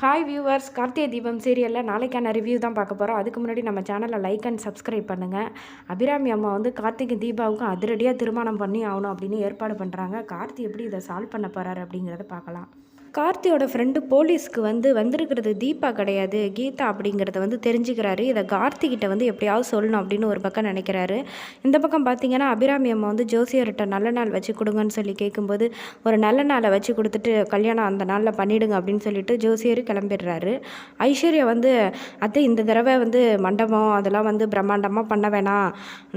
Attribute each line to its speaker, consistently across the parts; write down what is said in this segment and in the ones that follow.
Speaker 1: Hi viewers Karthigai Deepam சீரியலில் நாளைக்கான review தான் பார்க்க போகிறோம் அதுக்கு முன்னாடி நம்ம சேனலை லைக் அண்ட் சப்ஸ்கிரைப் பண்ணுங்கள் அபிராமி அம்மா வந்து கார்த்திகை தீபாவுக்கும் அதிரடியாக திருமணம் பண்ணி ஆகணும் அப்படின்னு ஏற்பாடு பண்ணுறாங்க கார்த்தி எப்படி இதை சால்வ் பண்ண போகிறாரு அப்படிங்கிறத பார்க்கலாம். கார்த்தியோட ஃப்ரெண்டு போலீஸ்க்கு வந்து வந்திருக்கிறது தீபா கிடையாது கீதா அப்படிங்கிறத வந்து தெரிஞ்சுக்கிறாரு. இதை கார்த்திகிட்ட வந்து எப்படியாவது சொல்லணும் அப்படின்னு ஒரு பக்கம் நினைக்கிறாரு. இந்த பக்கம் பார்த்தீங்கன்னா அபிராமி அம்மா வந்து ஜோசியர்கிட்ட நல்ல நாள் வச்சு கொடுங்கன்னு சொல்லி கேட்கும்போது ஒரு நல்ல நாளை வச்சு கொடுத்துட்டு கல்யாணம் அந்த நாளில் பண்ணிவிடுங்க அப்படின்னு சொல்லிட்டு ஜோசியர் கிளம்பிடுறாரு. ஐஸ்வர்யா வந்து அத்தை இந்த தடவை வந்து மண்டபம் அதெல்லாம் வந்து பிரம்மாண்டமாக பண்ண வேணாம்.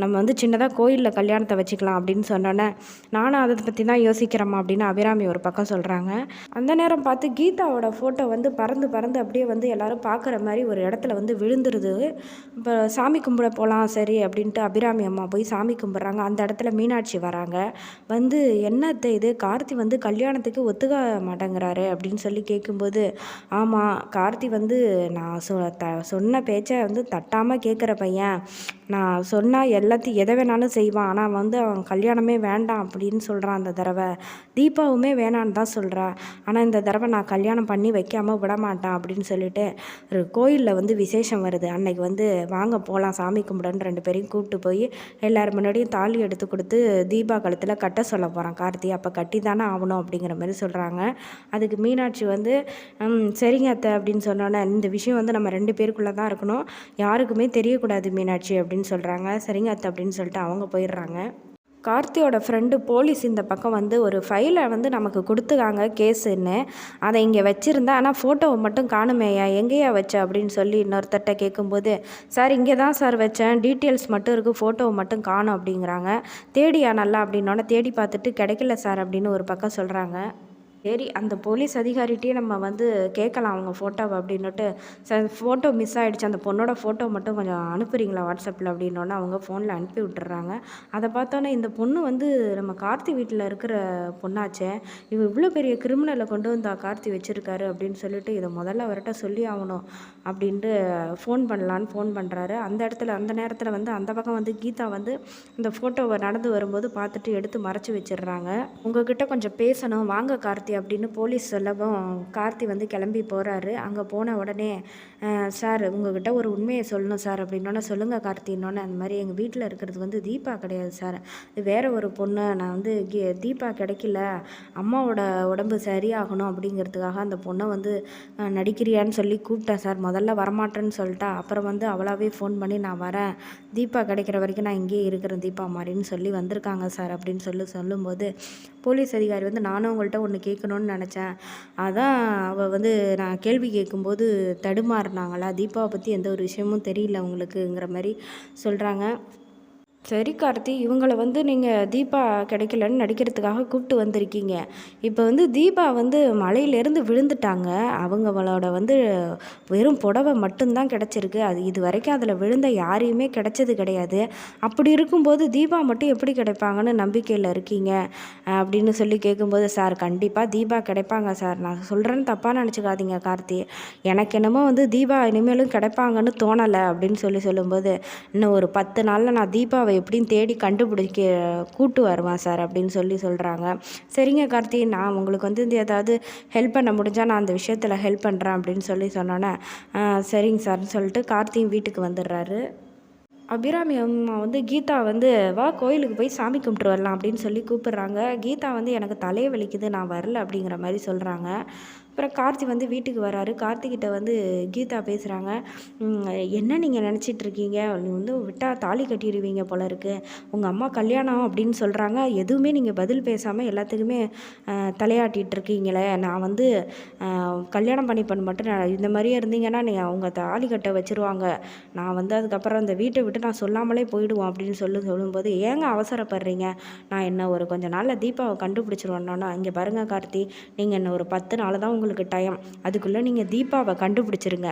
Speaker 1: நம்ம வந்து சின்னதாக கோயிலில் கல்யாணத்தை வச்சுக்கலாம் அப்படின்னு சொன்னோன்னே நானும் அதை பற்றி தான் யோசிக்கிறேம்மா அப்படின்னு அபிராமி ஒரு பக்கம் சொல்கிறாங்க அந்த நேரம் பார்த்து கீதாவோட ஃபோட்டோ வந்து பறந்து பறந்து அப்படியே வந்து எல்லாரும் பார்க்குற மாதிரி ஒரு இடத்துல வந்து விழுந்துருது. இப்போ சாமி கும்பிட போகலாம் சரி அப்படின்ட்டு அபிராமி அம்மா போய் சாமி கும்பிட்றாங்க. அந்த இடத்துல மீனாட்சி வராங்க. வந்து என்னத்தை இது? கார்த்தி வந்து கல்யாணத்துக்கு ஒத்துக்க மாட்டேங்கிறாரு அப்படின்னு சொல்லி கேட்கும்போது ஆமாம் கார்த்தி வந்து நான் சொ த சொன்ன பேச்சை வந்து தட்டாமல் கேட்குற பையன். நான் சொன்னால் எல்லாத்தையும் எதை வேணாலும் செய்வான். ஆனால் வந்து அவன் கல்யாணமே வேண்டாம் அப்படின்னு சொல்கிறான் அந்த தடவை. தீபாவுமே வேணான்னு தான் சொல்கிறா ஆனால் இந்த தடவை நான் கல்யாணம் பண்ணி வைக்காமல் விட மாட்டான் அப்படின்னு சொல்லிட்டு ஒரு கோயிலில் வந்து விசேஷம் வருது. அன்னைக்கு வந்து வாங்க போகலாம் சாமி கும்பிடன்னு ரெண்டு பேரையும் கூப்பிட்டு போய் எல்லோரும் முன்னாடியும் தாலி எடுத்து கொடுத்து தீபா கழுத்தில் கட்ட சொல்ல போகிறான் கார்த்தி அப்போ கட்டி தானே ஆகணும் அப்படிங்கிற மாதிரி சொல்கிறாங்க அதுக்கு மீனாட்சி வந்து சரிங்க அத்தை அப்படின்னு சொன்னோன்னே இந்த விஷயம் வந்து நம்ம ரெண்டு பேருக்குள்ளே தான் இருக்கணும். யாருக்குமே தெரியக்கூடாது மீனாட்சி அப்படின்னு அப்படின்னு சொல்கிறாங்க சரிங்க அத்தை அப்படின்னு சொல்லிட்டு அவங்க போயிடுறாங்க. கார்த்தியோட ஃப்ரெண்டு போலீஸ் இந்த பக்கம் வந்து ஒரு ஃபைலை வந்து நமக்கு கொடுத்துக்காங்க கேஸுன்னு. அதை இங்கே வச்சுருந்தா ஆனால் ஃபோட்டோவை மட்டும் காணுமேயா எங்கேயா வச்ச அப்படின்னு சொல்லி இன்னொருத்தட்ட கேட்கும்போது சார் இங்கே தான் சார் வச்சேன். டீட்டெயில்ஸ் மட்டும் இருக்குது ஃபோட்டோவை மட்டும் காணும் அப்படிங்கிறாங்க. தேடியா நல்லா? அப்படின்னோட தேடி பார்த்துட்டு கிடைக்கல சார் அப்படின்னு ஒரு பக்கம் சொல்கிறாங்க சரி அந்த போலீஸ் அதிகாரிகிட்டே நம்ம வந்து கேட்கலாம் அவங்க ஃபோட்டோவை அப்படின்னுட்டு. சார் ஃபோட்டோ மிஸ் ஆகிடுச்சு அந்த பொண்ணோட ஃபோட்டோ மட்டும் கொஞ்சம் அனுப்புறீங்களா வாட்ஸ்அப்பில் அப்படின்னோடனே அவங்க ஃபோனில் அனுப்பி விட்டுறாங்க. அதை பார்த்தோன்னே இந்த பொண்ணு வந்து நம்ம கார்த்தி வீட்டில் இருக்கிற பொண்ணாச்சே. இவ இவ்வளோ பெரிய கிரிமினலை கொண்டு வந்தா கார்த்தி வச்சுருக்காரு அப்படின்னு சொல்லிட்டு இதை முதல்ல அவர்கிட்ட சொல்லி ஆகணும் அப்படின்ட்டு ஃபோன் பண்ணலான்னு ஃபோன் பண்ணுறாரு அந்த இடத்துல அந்த நேரத்தில் வந்து அந்த பக்கம் வந்து கீதா வந்து இந்த ஃபோட்டோவை நடந்து வரும்போது பார்த்துட்டு எடுத்து மறைச்சி வச்சிடுறாங்க. உங்ககிட்ட கொஞ்சம் பேசணும். வாங்க கார்த்தி அப்படின்னு போலீஸ் சொல்லவும் கார்த்தி வந்து கிளம்பி போகிறாரு அங்கே போன உடனே சார் உங்ககிட்ட ஒரு உண்மையை சொல்லணும் சார். அப்படின்னோடனே சொல்லுங்கள் கார்த்தின்னொன்னே அந்த மாதிரி எங்கள் வீட்டில் இருக்கிறது வந்து தீபா கிடையாது சார். இது ஒரு பொண்ணு. நான் வந்து தீபா கிடைக்கல. அம்மாவோட உடம்பு சரியாகணும் அப்படிங்கிறதுக்காக அந்த பொண்ணை வந்து நடிக்கிறியான்னு சொல்லி கூப்பிட்டேன் சார். முதல்ல வரமாட்டேன்னு சொல்லிட்டா. அப்புறம் வந்து அவளாவே ஃபோன் பண்ணி நான் வரேன். தீபா கிடைக்கிற வரைக்கும் நான் இங்கேயே இருக்கிறேன் தீபா மாதிரின்னு சொல்லி வந்திருக்காங்க சார். அப்படின்னு சொல்லி சொல்லும்போது போலீஸ் அதிகாரி வந்து நானும் உங்கள்கிட்ட ஒன்று கேட்கணும்னு நினச்சேன். அதான் அவள் வந்து நான் கேள்வி கேட்கும்போது தடுமாறினாங்களா? தீபாவை பற்றி எந்த ஒரு விஷயமும் தெரியல உங்களுக்குங்கிற மாதிரி சொல்கிறாங்க சரி கார்த்தி இவங்களை வந்து நீங்கள் தீபா கிடைக்கலன்னு நடிக்கிறதுக்காக கூப்பிட்டு வந்திருக்கீங்க. இப்போ வந்து தீபா வந்து மலையிலேருந்து விழுந்துட்டாங்க. அவங்களோட வந்து வெறும் புடவை மட்டும்தான் கிடச்சிருக்கு. அது இது வரைக்கும் அதில் விழுந்த யாரையுமே கிடைச்சது கிடையாது. அப்படி இருக்கும்போது தீபா மட்டும் எப்படி கிடைப்பாங்கன்னு நம்பிக்கையில் இருக்கீங்க? அப்படின்னு சொல்லி கேட்கும்போது சார் கண்டிப்பாக தீபா கிடைப்பாங்க சார். நான் சொல்கிறேன்னு தப்பாக நினச்சிக்காதீங்க கார்த்தி. எனக்கு என்னமோ வந்து தீபா இனிமேலும் கிடைப்பாங்கன்னு தோணலை. அப்படின்னு சொல்லி சொல்லும்போது இன்னும் ஒரு பத்து நாளில் நான் தீபாவை எப்படின்னு தேடி கண்டுபிடிக்க கூட்டு வருவான் சார் அப்படின்னு சொல்லி சொல்கிறாங்க சரிங்க கார்த்தி நான் உங்களுக்கு வந்து இந்த ஏதாவது ஹெல்ப் பண்ண முடிஞ்சால் நான் அந்த விஷயத்தில் ஹெல்ப் பண்ணுறேன் அப்படின்னு சொல்லி சொன்னோன்னே சரிங்க சார்னு சொல்லிட்டு கார்த்தியும் வீட்டுக்கு வந்துடுறாரு. அபிராமி அம்மா வந்து கீதா வந்து வா கோயிலுக்கு போய் சாமி கும்பிட்டு வரலாம் அப்படின்னு சொல்லி கூப்பிடுறாங்க. கீதா வந்து எனக்கு தலையை வலிக்குது நான் வரல அப்படிங்கிற மாதிரி சொல்கிறாங்க அப்புறம் கார்த்தி வந்து வீட்டுக்கு வராரு. கார்த்திகிட்ட வந்து கீதா பேசுகிறாங்க என்ன நீங்கள் நினச்சிட்டு இருக்கீங்க நீ வந்து விட்டால் தாலி கட்டிடுவீங்க போல இருக்குது உங்கள் அம்மா கல்யாணம் அப்படின்னு சொல்கிறாங்க எதுவுமே நீங்கள் பதில் பேசாமல் எல்லாத்துக்குமே அஹ், இருக்கீங்களே நான் வந்து கல்யாணம் பண்ணி பண்ண மட்டும் நான் இந்த மாதிரியே இருந்தீங்கன்னா நீங்கள் அவங்க தாலி கட்ட வச்சிருவாங்க. நான் வந்து அதுக்கப்புறம் அந்த வீட்டை விட்டு நான் சொல்லாமலே போயிடுவோம் அப்படின்னு சொல்லி சொல்லும்போது ஏங்க அவசரப்படுறீங்க? நான் என்ன ஒரு கொஞ்ச நாளில் தீபாவை கண்டுபிடிச்சிருவேன்னா இங்கே பாருங்க கார்த்தி நீங்கள் என்ன ஒரு பத்து நாள் தான் உங்களுக்கு டைம் அதுக்குள்ளே நீங்கள் தீபாவை கண்டுபிடிச்சிருங்க.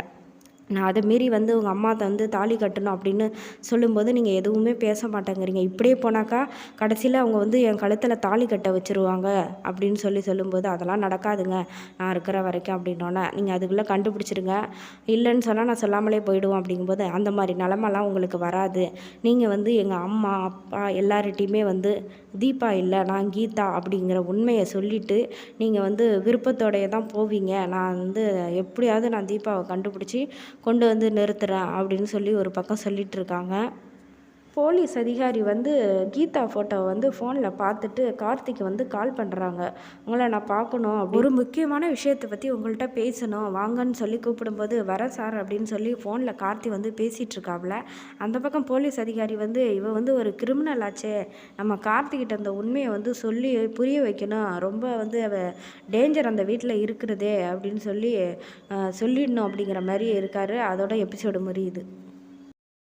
Speaker 1: நான் அதை மீறி வந்து உங்கள் அம்மா வந்து தாலி கட்டணும் அப்படின்னு சொல்லும்போது நீங்கள் எதுவுமே பேச மாட்டேங்கிறீங்க. இப்படியே போனாக்கா கடைசியில் அவங்க வந்து என் கழுத்தில் தாலி கட்ட வச்சுருவாங்க அப்படின்னு சொல்லி சொல்லும்போது அதெல்லாம் நடக்காதுங்க. நான் இருக்கிற வரைக்கும் அப்படின்னோன்னே நீங்கள் அதுக்குள்ளே கண்டுபிடிச்சிருங்க. இல்லைன்னு சொன்னால் நான் சொல்லாமலே போயிடுவோம் அப்படிங்கும்போது அந்த மாதிரி நிலமெல்லாம் உங்களுக்கு வராது. நீங்கள் வந்து எங்கள் அம்மா அப்பா எல்லார்கிட்டையுமே வந்து தீபா இல்லை நான் கீதா அப்படிங்கிற உண்மையை சொல்லிவிட்டு நீங்கள் வந்து விருப்பத்தோடைய தான் போவீங்க. நான் வந்து எப்படியாவது நான் தீபாவை கண்டுபிடிச்சி கொண்டு வந்து நிறுத்துகிறேன் அப்படின்னு சொல்லி ஒரு பக்கம் சொல்லிகிட்ருக்காங்க போலீஸ் அதிகாரி வந்து கீதா ஃபோட்டோவை வந்து ஃபோனில் பார்த்துட்டு கார்த்திக் வந்து கால் பண்ணுறாங்க உங்களை நான் பார்க்கணும் ஒரு முக்கியமான விஷயத்தை பற்றி உங்கள்கிட்ட பேசணும். வாங்கன்னு சொல்லி கூப்பிடும்போது வர சார் அப்படின்னு சொல்லி ஃபோனில் கார்த்தி வந்து பேசிகிட்டு அந்த பக்கம் போலீஸ் அதிகாரி வந்து இவ வந்து ஒரு கிரிமினல் ஆச்சே. நம்ம கார்த்திகிட்ட அந்த உண்மையை வந்து சொல்லி புரிய வைக்கணும். ரொம்ப வந்து அவ டேஞ்சர் அந்த வீட்டில் இருக்கிறதே அப்படின்னு சொல்லி சொல்லிடணும் அப்படிங்கிற மாதிரி இருக்காரு. அதோட எபிசோடு முடியுது.